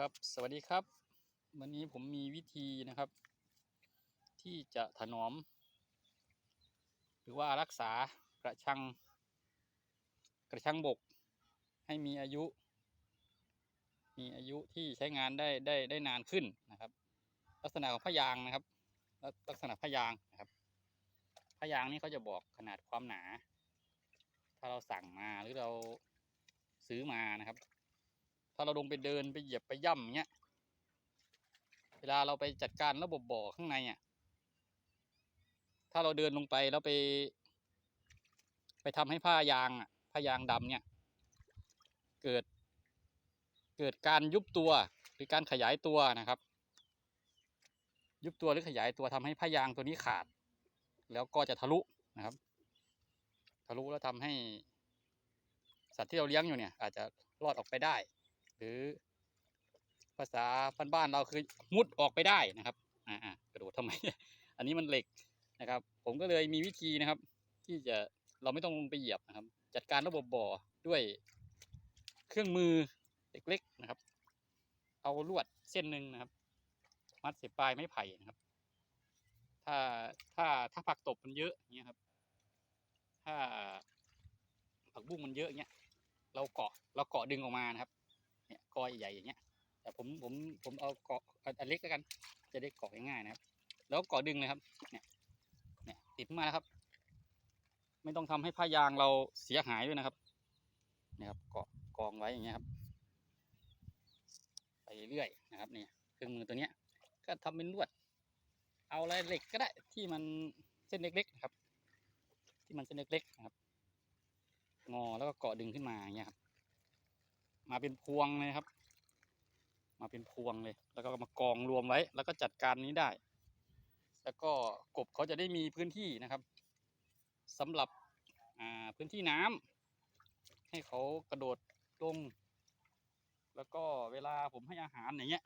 ครับ สวัสดีครับ วันนี้ผมมีวิธีนะครับ ที่จะถนอม หรือว่ารักษากระชัง กระชังบก ให้มีอายุ มีอายุที่ใช้งานได้ได้ได้นานขึ้นนะครับ ลักษณะของพยางนะครับ ลักลักษณะพยางนะครับพยางนี่เขาจะบอกขนาดความหนา ถ้าเราสั่งมาหรือเราซื้อมานะครับ ถ้าเราลงไปเดินไปเหยียบไปย่ำอย่างเงี้ย เวลาเราไปจัดการระบบบ่อข้างในอะ ถ้าเราเดินลงไปแล้วไป ไปทำให้ผ้ายางอะผ้ายางดำเนี่ย เกิด เกิดการยุบตัวหรือการขยายตัวนะครับ ยุบตัวหรือขยายตัวทำให้ผ้ายางตัวนี้ขาด แล้วก็จะทะลุนะครับ ทะลุแล้วทำให้สัตว์ที่เราเลี้ยงอยู่เนี่ย อาจจะรอดออกไปได้ หรือ ภาษาบ้านๆเราคือมุดออกไปได้นะครับ อ่ากระโดดทำไม อันนี้มันเหล็กนะครับ ผมก็เลยมีวิธีนะครับ ที่จะเราไม่ต้องลงไปเหยียบนะครับ จัดการระบบบ่อด้วยเครื่องมือเล็กๆนะครับ เอาลวดเส้นหนึ่งนะครับ มัดเสียปลายไม้ไผ่นะครับ ถ้าถ้าถ้าผักตบมันเยอะอย่างเงี้ยครับ ถ้าผักบุ้งมันเยอะอย่างเงี้ยเราเกาะเราเกาะดึงออกมานะครับ กอใหญ่ๆอย่างเงี้ย แต่ผมผมผมเอาเกาะอันเล็กแล้วกัน จะได้เกาะง่ายๆนะครับ แล้วเกาะดึงเลยครับ เนี่ยเนี่ยติดมาแล้วครับ ไม่ต้องทำให้ผ้ายางเราเสียหายด้วยนะครับเนี่ยครับเกาะกองไว้อย่างเงี้ยครับไปเรื่อยนะครับเนี่ยเครื่องมือตัวเนี้ย ก็ทำเป็นลวด เอาอะไรเหล็กก็ได้ที่มันเส้นเล็กๆนะครับ ที่มันเส้นเล็กๆนะครับงอแล้วก็เกาะดึงขึ้นมาอย่างเงี้ยครับ มาเป็นพวงเลยครับ มาเป็นพวงเลย แล้วก็มากองรวมไว้ แล้วก็จัดการนี้ได้ แล้วก็กบเขาจะได้มีพื้นที่นะครับสำหรับพื้นที่น้ำให้เขากระโดดลง แล้วก็เวลาผมให้อาหารอย่างเงี้ย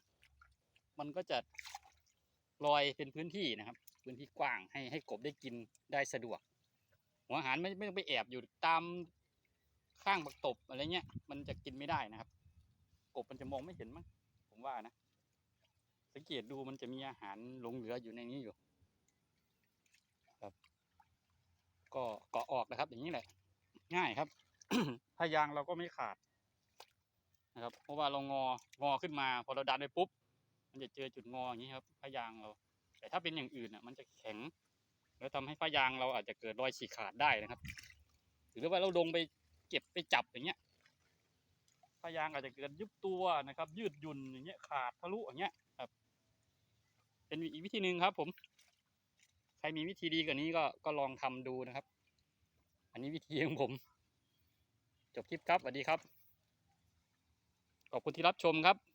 มันก็จะลอยเป็นพื้นที่นะครับ พื้นที่กว้างให้ให้กบได้กินได้สะดวก หัวอาหารไม่ไม่ต้องไปแอบอยู่ตาม ข้างบักตบอะไรเงี้ย มันจะกินไม่ได้นะครับ กบมันจะมองไม่เห็นมั้งผมว่านะ สังเกตดูมันจะมีอาหารหลงเหลืออยู่ในนี้อยู่ ครับ ก็เกาะออกนะครับ อย่างนี้แหละ ง่ายครับถ้ายางเราก็ไม่ขาดนะครับ เพราะว่าเรางองอขึ้นมาพอเราดันไปปุ๊บ มันจะเจอจุดงออย่างนี้ครับผ้ายางเรา แต่ถ้าเป็นอย่างอื่นอะ มันจะแข็ง แล้วทำให้ผ้ายางเราอาจจะเกิดรอยฉีกขาดได้นะครับ หรือว่าเราลงไป เก็บไปจับอย่างเงี้ยผ้ายางอาจจะเกิดยุบตัวนะครับ ยืดหยุ่นอย่างเงี้ยขาดทะลุอย่างเงี้ยครับ เป็นอีกวิธีหนึ่งครับ ผม ใครมีวิธีดีกว่านี้ก็ก็ลองทำดูนะครับ อันนี้วิธีของผม จบคลิปครับสวัสดีครับ ขอบคุณที่รับชมครับ